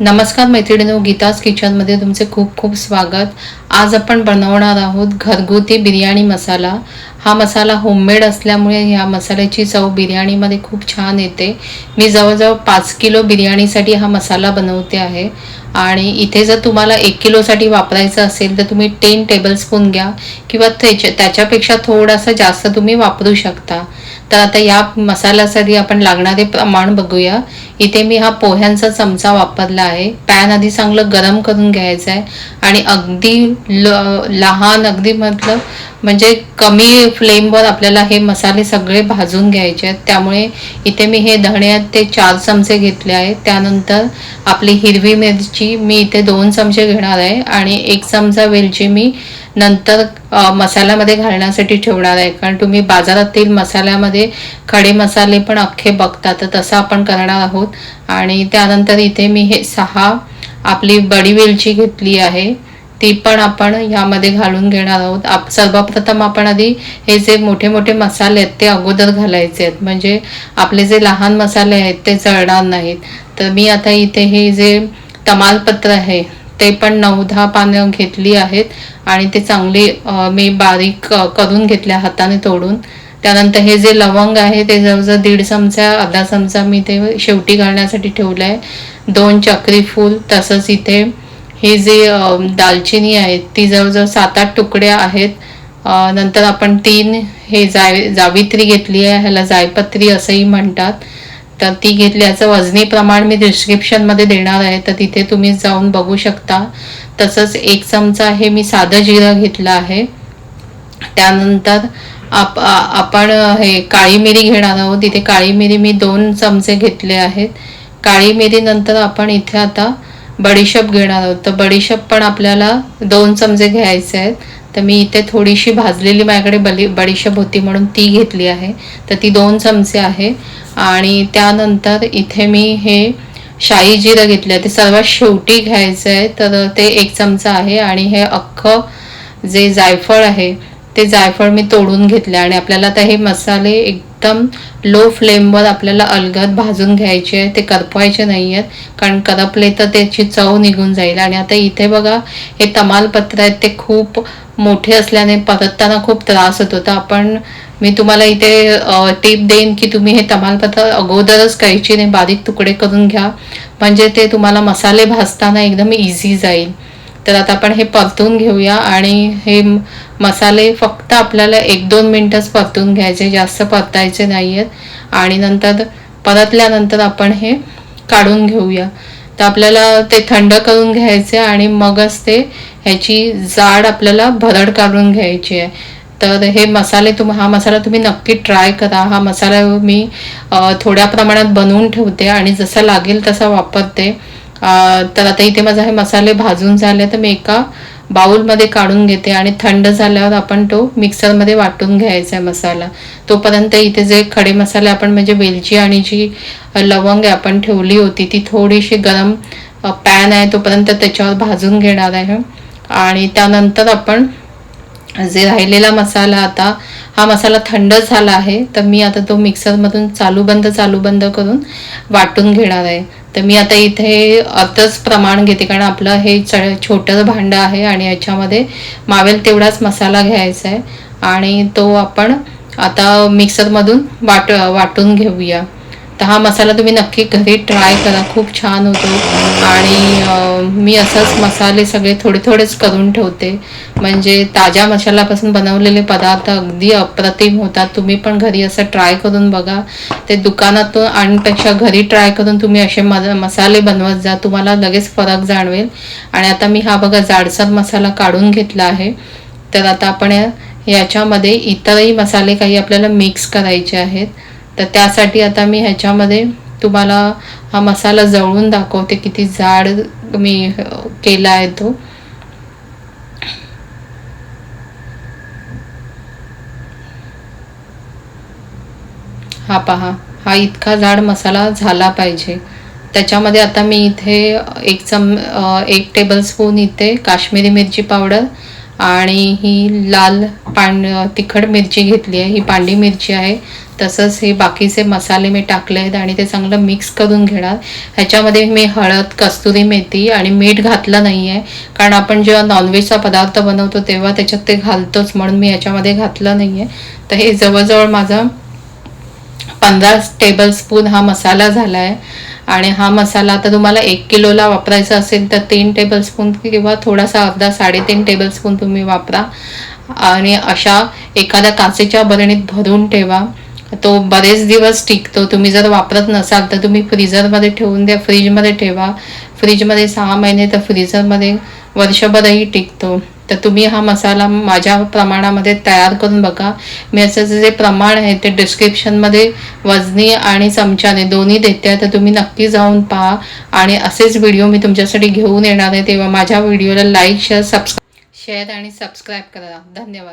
नमस्कार मैत्रिणींनो गीताज किचनमध्ये तुमचे खूप खूप स्वागत. आज आपण बनवणार आहोत घरगुती बिर्याणी मसाला. हा मसाला होममेड असल्यामुळे ह्या मसाल्याची चव बिर्याणीमध्ये खूप छान येते. मी जवळजवळ पाच किलो बिर्याणीसाठी हा मसाला बनवते आहे. आणि इथे जर तुम्हाला एक किलोसाठी वापरायचं असेल तर तुम्ही टेन टेबलस्पून घ्या किंवा त्याच्या त्याच्यापेक्षा थोडासा जास्त तुम्ही वापरू शकता. तर आता या मसाल्यासाठी आपण लागणारे प्रमाण बघूया. इथे मी हा पोह्यांचा चमचा वापरला आहे. पॅन आधी चांगलं गरम करून घ्यायचं आहे. आणि अगदी ल लहान अगदी मतलब म्हणजे कमी फ्लेमवर आपल्याला हे मसाले सगळे भाजून घ्यायचे आहेत. त्यामुळे इथे मी हे धण्यात ते चार चमचे घेतले आहेत. त्यानंतर आपली हिरवी मिरची मी इथे दोन चमचे घेणार आहे. आणि एक चमचा वेलची मी नंतर मसाल्यामध्ये घालण्यासाठी ठेवणार आहे. कारण तुम्ही बाजारातील मसाल्यामध्ये खडे मसाले पण अख्खे बघता तर तसं आपण करणार आहोत. आणि त्यानंतर इथे मी हे सहा आपली बडी वेलची घेतली आहे. ती पण आपण ह्यामध्ये घालून घेणार आहोत. आप सर्वप्रथम आपण आधी हे जे मोठे मोठे मसाले आहेत ते अगोदर घालायचे आहेत. म्हणजे आपले जे लहान मसाले आहेत ते जळणार नाहीत. तर मी आता इथे हे जे तमालपत्र आहे ते पण नऊ दहा पानं घेतली आहेत आणि ते चांगली मी बारीक करून घेतल्या हाताने तोडून. त्यानंतर हे जे लवंग आहे ते जवळजवळ दीड चमचा अर्धा चमचा मी ते शेवटी घालण्यासाठी ठेवलं आहे दोन चक्री फूल तसंच इथे. हे जे दालचिनी आहे ती जवळजवळ सात आठ तुकड्या आहेत. नंतर आपण तीन हे जाय जावित्री घेतली आहे ह्याला जायपत्री असंही म्हणतात. तर ती घेतल्याचं वजनी प्रमाण मी डिस्क्रिप्शनमध्ये देणार आहे. तर तिथे तुम्ही जाऊन बघू शकता. तसंच एक चमचा हे मी साधं जिरं घेतलं आहे. त्यानंतर आप आपण हे काळी मिरी घेणार आहोत. तिथे काळी मिरी मी दोन चमचे घेतले आहेत. काळी मिरी नंतर आपण इथे आता बडीशेप घेणार आहोत. तर बडीशेप पण आपल्याला दोन चमचे घ्यायचे आहेत. तर मी इथे थोडीशी भाजलेली माझ्याकडे बली बडीशेप होती म्हणून ती घेतली आहे. तर ती दोन चमचे आहे. आणि त्यानंतर इथे मी हे शाही जिरं घेतलं आहे. ते सर्वात शेवटी घ्यायचं आहे. तर ते एक चमचा आहे. आणि हे अख्खं जे जायफळ आहे ते जायफळ मी तोडून घेतलं आणि आपल्याला आता हे मसाले एक एकदम लो फ्लेमवर आपल्याला अलगद भाजून घ्यायचे आहे ते करपवायचे नाही आहेत कारण करपले तर त्याची चव निघून जाईल. आणि आता इथे बघा हे तमालपत्र आहेत ते खूप मोठे असल्याने परतताना खूप त्रास होतो तर आपण मी तुम्हाला इथे टिप देईन की तुम्ही हे तमालपत्र अगोदरच कैचीने बारीक तुकडे करून घ्या. म्हणजे ते तुम्हाला मसाले भाजताना एकदम इझी जाईल. तर आता आपण हे परतून घेऊया आणि हे मसाले फक्त आपल्याला एक दोन मिनटंच परतून घ्यायचे जास्त परतायचे नाही आहेत आणि नंतर परतल्यानंतर आपण हे काढून घेऊया. तर आपल्याला ते थंड करून घ्यायचे आणि मगच ते ह्याची जाड आपल्याला भरड काढून घ्यायची आहे. तर हे मसाले तुम हा मसाला तुम्ही नक्की ट्राय करा. हा मसाला मी थोड्या प्रमाणात बनवून ठेवते आणि जसा लागेल तसा वापरते. तर आता इथे माझा हे मसाले भाजून झाले तर मी एका बाऊलमध्ये काढून घेते आणि थंड झाल्यावर आपण तो मिक्सरमध्ये वाटून घ्यायचा आहे मसाला. तोपर्यंत इथे जे खडे मसाले आपण म्हणजे वेलची आणि जी लवंग आहे आपण ठेवली होती ती थोडीशी गरम पॅन आहे तोपर्यंत त्याच्यावर भाजून घेणार आहे. आणि त्यानंतर आपण जे राहिलेला मसाला आता हा मसाला थंड झाला आहे तर मी आता तो मिक्सरमधून चालू बंद चालू बंद करून वाटून घेणार आहे. तर मी आता इथे अर्धच प्रमाण घेते कारण आपलं हे च छोटं भांडं आहे आणि याच्यामध्ये मावेल तेवढाच मसाला घ्यायचा आहे. आणि तो आपण आता मिक्सरमधून वाट वाटून घेऊया. तर हा मसाला तुम्ही नक्की घरी ट्राय करा. खूप छान होतो. आणि मी असंच मसाले सगळे थोडे थोडेच करून ठेवते. म्हणजे ताज्या मसाल्यापासून बनवलेले पदार्थ अगदी अप्रतिम होतात. तुम्ही पण घरी असं ट्राय करून बघा. ते दुकानातून आणण्यापेक्षा घरी ट्राय करून तुम्ही असे मसाले बनवत जा. तुम्हाला लगेच फरक जाणवेल. आणि आता मी हा बघा जाडसर मसाला काढून घेतला आहे. तर आता आपण या- याच्यामध्ये इतरही मसाले काही आपल्याला मिक्स करायचे आहेत. तर त्यासाठी आता मी ह्याच्यामध्ये तुम्हाला हा मसाला जळून दाखवते किती जाड मी केला आहे तो. हा पहा हा इतका जाड मसाला झाला पाहिजे. त्याच्यामध्ये आता मी इथे एक चम एक टेबलस्पून इथे काश्मीरी मिरची पावडर आणि ही लाल पान तिखट मिरची घेतली आहे. ही पांडी मिरची आहे. तसंच हे बाकीचे मसाले मी टाकले आहेत आणि ते चांगलं मिक्स करून घेणार. ह्याच्यामध्ये मी हळद कस्तुरी मेथी आणि मीठ घातलं नाही आहे कारण आपण जेव्हा नॉनव्हेजचा पदार्थ बनवतो तेव्हा त्याच्यात ते घालतोच. म्हणून मी याच्यामध्ये घातलं नाही आहे तर हे जवळजवळ माझं पंधरा टेबलस्पून हा मसाला झाला आहे आणि हा मसाला आता तुम्हाला एक किलोला वापरायचा असेल तर तीन टेबलस्पून किंवा थोडासा अर्धा साडेतीन टेबलस्पून तुम्ही वापरा. आणि अशा एखाद्या काचेच्या बरणीत भरून ठेवा. तो बरेच दिवस टिकतो. तुम्ही जर वापरत नसाल तर तुम्ही फ्रीजरमध्ये ठेवून द्या. फ्रीजमध्ये ठेवा. फ्रीजमध्ये सहा महिने तर फ्रीजरमध्ये वर्षभरही टिकतो. तर तुम्ही हा मसाला माझ्या प्रमाणामध्ये तयार करून बघा. मी याचं जे प्रमाण आहे ते डिस्क्रिप्शनमध्ये वजनी आणि चमच्याने दोन्ही देते आहे तर तुम्ही नक्की जाऊन पहा. आणि असेच व्हिडिओ मी तुमच्यासाठी घेऊन येणार आहे तेव्हा माझ्या व्हिडिओला लाईक शेअर सबस्क्राईब शेअर आणि सबस्क्राईब करा. धन्यवाद.